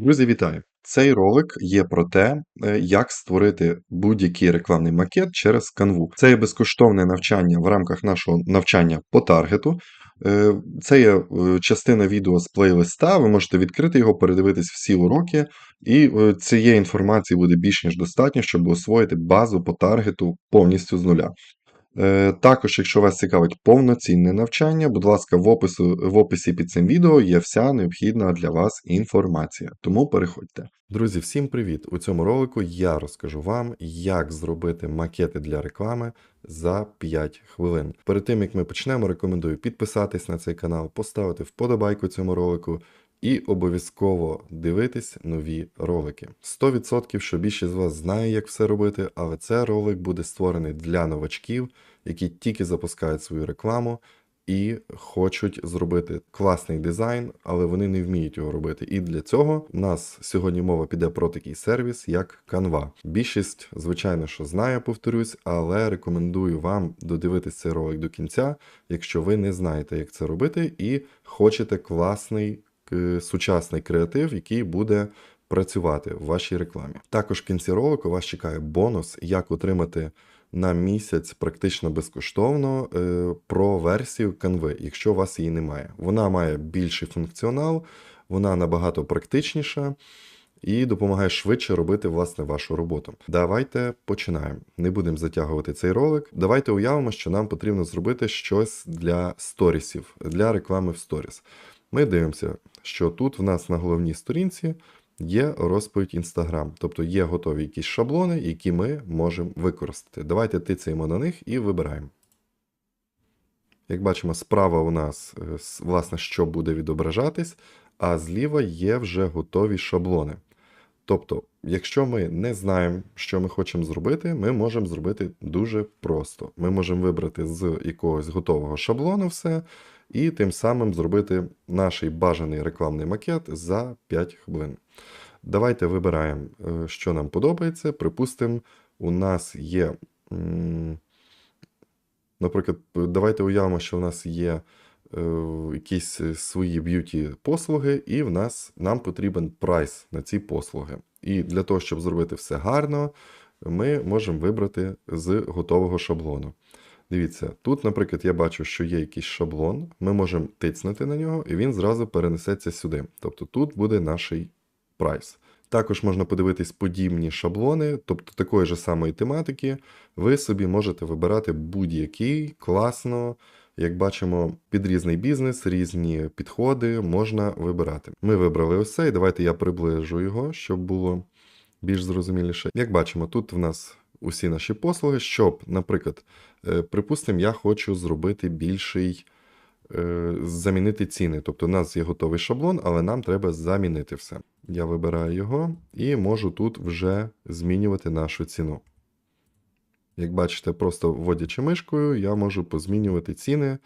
Друзі, вітаю! Цей ролик є про те, е, як створити будь-який рекламний макет через Canva. Це є безкоштовне навчання в рамках нашого навчання по таргету. Е, Це є е, частина відео з плейлиста. Ви можете відкрити його, передивитись всі уроки, і цієї інформації буде більш ніж достатньо, щоб освоїти базу по таргету повністю з нуля. Е, Також, якщо вас цікавить повноцінне навчання, будь ласка, в, опису, в описі під цим відео є вся необхідна для вас інформація. Тому переходьте. Друзі, всім привіт! У цьому ролику я розкажу вам, як зробити макети для реклами за 5 хвилин. Перед тим як ми почнемо, рекомендую підписатись на цей канал, поставити вподобайку цьому ролику. І обов'язково дивитись нові ролики. 100% що більшість з вас знає, як все робити, але цей ролик буде створений для новачків, які тільки запускають свою рекламу і хочуть зробити класний дизайн, але вони не вміють його робити. І для цього у нас сьогодні мова піде про такий сервіс, як Canva. Більшість, звичайно, що знає, повторюсь, але рекомендую вам додивитись цей ролик до кінця, якщо ви не знаєте, як це робити, і хочете класний сучасний креатив, який буде працювати в вашій рекламі. Також в кінці ролику вас чекає бонус, як отримати на місяць практично безкоштовно е, про версію Canva, якщо у вас її немає. Вона має більший функціонал, вона набагато практичніша. І допомагає швидше робити власне вашу роботу. Давайте починаємо. Не будемо затягувати цей ролик. Давайте уявимо, що нам потрібно зробити щось для сторісів, для реклами в сторіс. Ми дивимося, що тут в нас на головній сторінці є розповідь Instagram, тобто є готові якісь шаблони, які ми можемо використати. Давайте тицяємо на них і вибираємо. Як бачимо, справа у нас, е, власне, що буде відображатись, а зліва є вже готові шаблони. Тобто, якщо ми не знаємо, що ми хочемо зробити, ми можемо зробити дуже просто. Ми можемо вибрати з якогось готового шаблону все, і тим самим зробити наш бажаний рекламний макет за 5 хвилин. Давайте вибираємо, е, що нам подобається. Припустимо, у нас є. Наприклад, давайте уявимо, що у нас є е, якісь свої б'юті послуги, і в нас нам потрібен прайс на ці послуги. І для того, щоб зробити все гарно, ми можемо вибрати з готового шаблону. Дивіться, тут, наприклад, я бачу, що є якийсь шаблон, ми можемо тицнути на нього, і він зразу перенесеться сюди. Тобто тут буде наш прайс. Також можна подивитись подібні шаблони, тобто такої ж самої тематики. Ви собі можете вибирати будь-який класно. Як бачимо, під різний бізнес, різні підходи можна вибирати. Ми вибрали ось цей. Давайте я приближу його, щоб було більш зрозуміліше. Як бачимо, тут в нас усі наші послуги, щоб, наприклад, е, припустимо, я хочу зробити більший. е, Замінити ціни. Тобто у нас є готовий шаблон, але нам треба замінити все. Я вибираю його і можу тут вже змінювати нашу ціну. Як бачите, просто вводячи мишкою, я можу позмінювати ціни,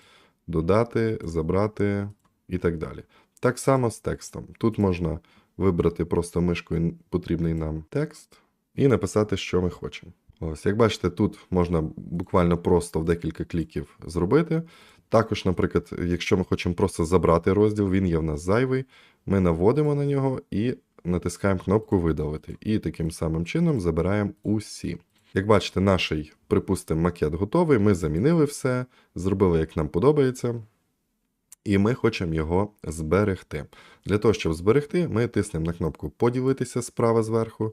додати, забрати і так далі. Так само з текстом. Тут можна вибрати просто мишкою потрібний нам текст і написати, що ми хочемо. Ось, як бачите, тут можна буквально просто в декілька кліків зробити. Також, наприклад, якщо ми хочемо просто забрати розділ, він є в нас зайвий, ми наводимо на нього і натискаємо кнопку видалити. І таким самим чином забираємо усі. Як бачите, наш, припустимо, макет готовий, ми замінили все, зробили, як нам подобається, і ми хочемо його зберегти. Для того, щоб зберегти, ми тиснемо на кнопку Поділитися справа зверху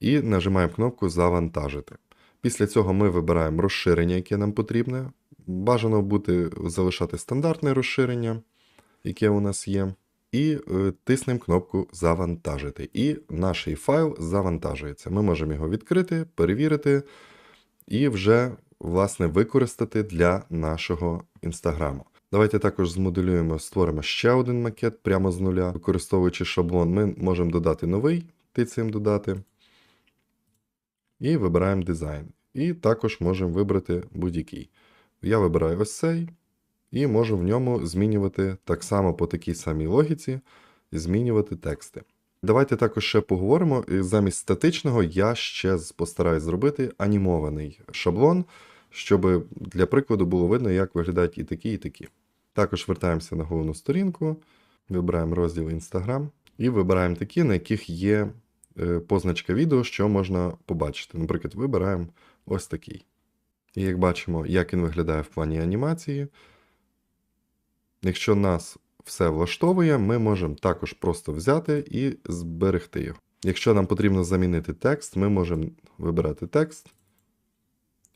і нажимаємо кнопку Завантажити. Після цього ми вибираємо розширення, яке нам потрібне. Бажано бути залишати стандартне розширення, яке у нас є. І е, тиснемо кнопку Завантажити. І наш файл завантажується. Ми можемо його відкрити, перевірити і вже власне використати для нашого інстаграму. Давайте також змоделюємо, створимо ще один макет прямо з нуля. Використовуючи шаблон, ми можемо додати новий, тицяємо додати. І вибираємо дизайн. І також можемо вибрати будь-який. Я вибираю ось цей і можу в ньому змінювати так само по такій самій логіці, змінювати тексти. Давайте також ще поговоримо. Замість статичного я ще постараюсь зробити анімований шаблон, щоб для прикладу було видно, як виглядають і такі, і такі. Також вертаємося на головну сторінку, вибираємо розділ Instagram. І вибираємо такі, на яких є позначка відео, що можна побачити. Наприклад, вибираємо ось такий. І як бачимо, як він виглядає в плані анімації. Якщо нас все влаштовує, ми можемо також просто взяти і зберегти його. Якщо нам потрібно замінити текст, ми можемо вибирати текст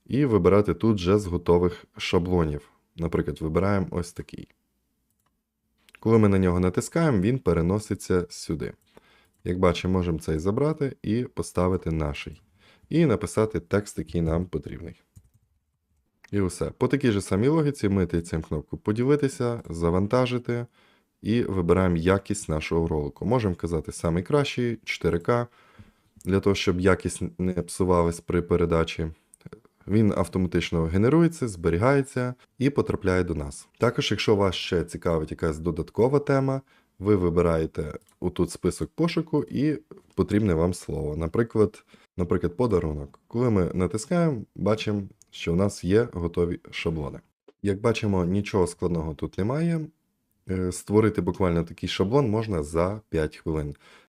і вибирати тут вже з готових шаблонів. Наприклад, вибираємо ось такий. Коли ми на нього натискаємо, він переноситься сюди. Як бачимо, можемо цей забрати і поставити наший. І написати текст, який нам потрібний. І все. По такій же самій логіці ми тицяємо кнопку поділитися, завантажити і вибираємо якість нашого ролику. Можемо казати самий кращий 4К, для того, щоб якість не псувалась при передачі. Він автоматично генерується, зберігається і потрапляє до нас. Також, якщо вас ще цікавить якась додаткова тема, ви вибираєте отут список пошуку і потрібне вам слово. Наприклад, наприклад, подарунок. Коли ми натискаємо, бачимо, що в нас є готові шаблони. Як бачимо, нічого складного тут немає. Е, Створити буквально такий шаблон можна за 5 хвилин.